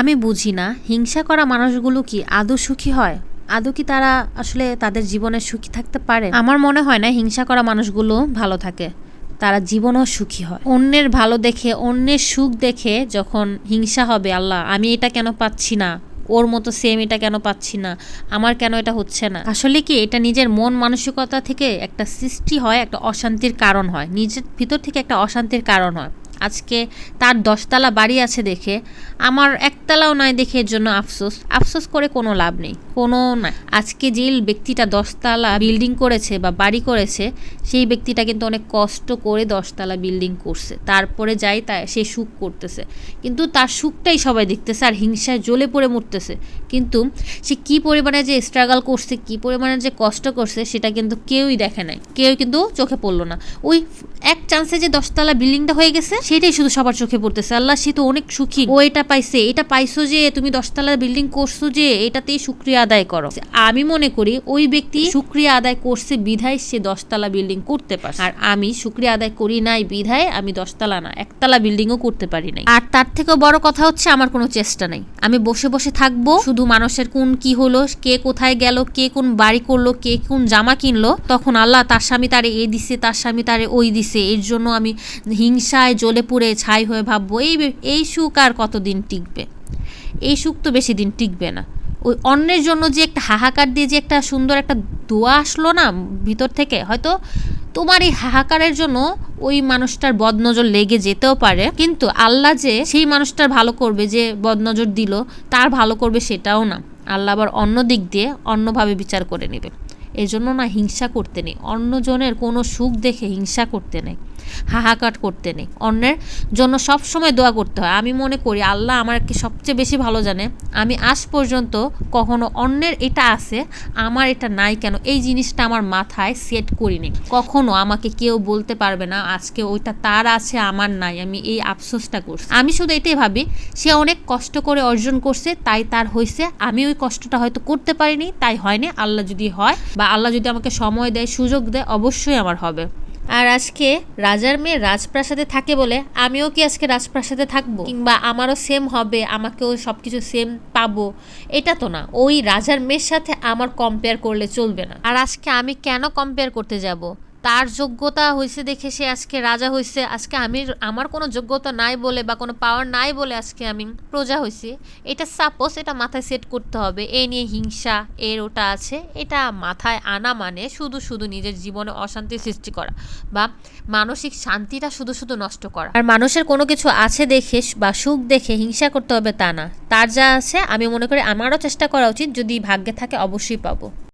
আমি বুঝি না, হিংসা করা মানুষগুলো কি আদৌ সুখী হয়? আদৌ কি তারা আসলে তাদের জীবনে সুখী থাকতে পারে? আমার মনে হয় না হিংসা করা মানুষগুলো ভালো থাকে, তারা জীবনও সুখী হয়। অন্যের ভালো দেখে, অন্যের সুখ দেখে যখন হিংসা হবে, আল্লাহ, আমি এটা কেন পাচ্ছি না? ওর মতো সেম এটা কেন পাচ্ছি না? আমার কেন এটা হচ্ছে না? আসলে কি এটা নিজের মন মানসিকতা থেকে একটা সৃষ্টি হয়, একটা অশান্তির কারণ হয়। নিজের ভিতর থেকে একটা অশান্তির কারণ হয়। আজকে তার দশতলা বাড়ি আছে দেখে। আমার একতলাও নাই দেখে এর জন্য আফসোস। আফসোস করে কোনো লাভ নেই। কোনো না। আজকে যে ব্যক্তিটা দশতলা বিল্ডিং করেছে বা বাড়ি করেছে, সেই ব্যক্তিটা কিন্তু অনেক কষ্ট করে দশতলা বিল্ডিং করছে। তারপরে যাই তা সে সুখ করতেছে। কিন্তু তার সুখটাই সবাই দেখতেছে আর হিংসায় জ্বলে পড়ে মরতেছে। কিন্তু সে কি পরিমাণে যে স্ট্রাগল করছে, কি পরিমাণে যে কষ্ট করছে, সেটা কিন্তু কেউই দেখে নাই। কেউ কিন্তু চোখে পড়ল না। ওই এক চান্সে যে দশতলা বিল্ডিংটা হয়ে গেছে সেটাই শুধু সবার চোখে পড়তেছে। আল্লাহ, সে তো অনেক সুখী। ও এটা পাইছে, এটা পাইছো যে তুমি দশতলা বিল্ডিং করছ যে এটাতেই শুক্রিয়া আদায় করো। আমি মনে করি ওই ব্যক্তি শুক্রিয়া আদায় করছে বিধায় সে দশতলা বিল্ডিং করতে পারছে। আর আমি শুক্রিয়া আদায় করি নাই বিধায় আমি দশতলা না, একতলা বিল্ডিংও করতে পারি নাই। আর তার থেকেও বড় কথা হচ্ছে আমার কোনো চেষ্টা নেই। আমি বসে বসে থাকব, শুধু মানুষের কোন কি হলো, কে কোথায় গেল, কে কোন বাড়ি করল, কে কোন জামা কিনলো, তখন আল্লাহ তার স্বামী তারে এ দিছে, তার স্বামী তারে ওই দিছে। এর জন্য আমি হিংসায় জ্বলে পুড়ে ছাই হয়ে ভাববো, এই এই সুখ আর কতদিন টিকবে? এই সুখ তো বেশি দিন টিকবে না। ওই অন্যের জন্য যে একটা হাহাকার দিয়ে যে একটা সুন্দর একটা দোয়া আসলো না ভিতর থেকে, হয়তো তোমার এই হাহাকারের জন্য ওই মানুষটার বদনজর লেগে যেতেও পারে। কিন্তু আল্লাহ যে সেই মানুষটার ভালো করবে, যে বদনজর দিল, তার ভালো করবে সেটাও না। আল্লাহ আবার অন্য দিক দিয়ে অন্যভাবে বিচার করে নেবে। এজন্য না হিংসা করতে নেই। অন্যজনের কোনো সুখ দেখে হিংসা করতে নেই, হাহাকার করতে নেই। অন্যের জন্য সব সময় দোয়া করতে হয়। আমি মনে করি আল্লাহ আমাকে সবচেয়ে বেশি ভালো জানে। আমি আজ পর্যন্ত কখনো অন্যের এটা আছে, আমার এটা নাই কেন? এই জিনিসটা আমার মাথায় সেট করিনি। কখনো আমাকে কেউ বলতে পারবে না, আজকে ওইটা তার আছে, আমার নাই। আমি এই আফসোসটা করছি। আমি শুধু এটাই ভাবি, সে অনেক কষ্ট করে অর্জন করছে, তাই তার হয়েছে আমি ওই কষ্টটা হয়তো করতে পারিনি, তাই হয়নি। আল্লাহ যদি হয় বা আল্লাহ যদি আমাকে সময় দেয়, সুযোগ দেয়, অবশ্যই আমার হবে। আর আজকে রাজার মেয়ে রাজপ্রাসাদে থাকে বলে আমিও কি আজকে রাজপ্রাসাদে থাকব? কিংবা আমারও সেম হবে, আমাকেও সব কিছু সেম পাবো? এটা তো না, ওই রাজার মেয়ের সাথে আমার কম্পেয়ার করলে চলবে না। আর আজকে আমি কেন কম্পেয়ার করতে যাব? তার যোগ্যতা হয়েছে দেখে সে আজকে রাজা হয়েছে আজকে আমি আমার কোনো যোগ্যতা নাই বলে বা কোনো পাওয়ার নাই বলে আজকে আমি প্রজা হয়েছি এটা সাপোজ এটা মাথায় সেট করতে হবে। এ নিয়ে হিংসা, এর ওটা আছে। এটা মাথায় আনা মানে শুধু শুধু নিজের জীবনে অশান্তি সৃষ্টি করা বা মানসিক শান্তিটা শুধু শুধু নষ্ট করা। আর মানুষের কোনো কিছু আছে দেখে বা সুখ দেখে হিংসা করতে হবে তা না। তার যা আছে, আমি মনে করি আমারও চেষ্টা করা উচিত। যদি ভাগ্যে থাকে অবশ্যই পাবো।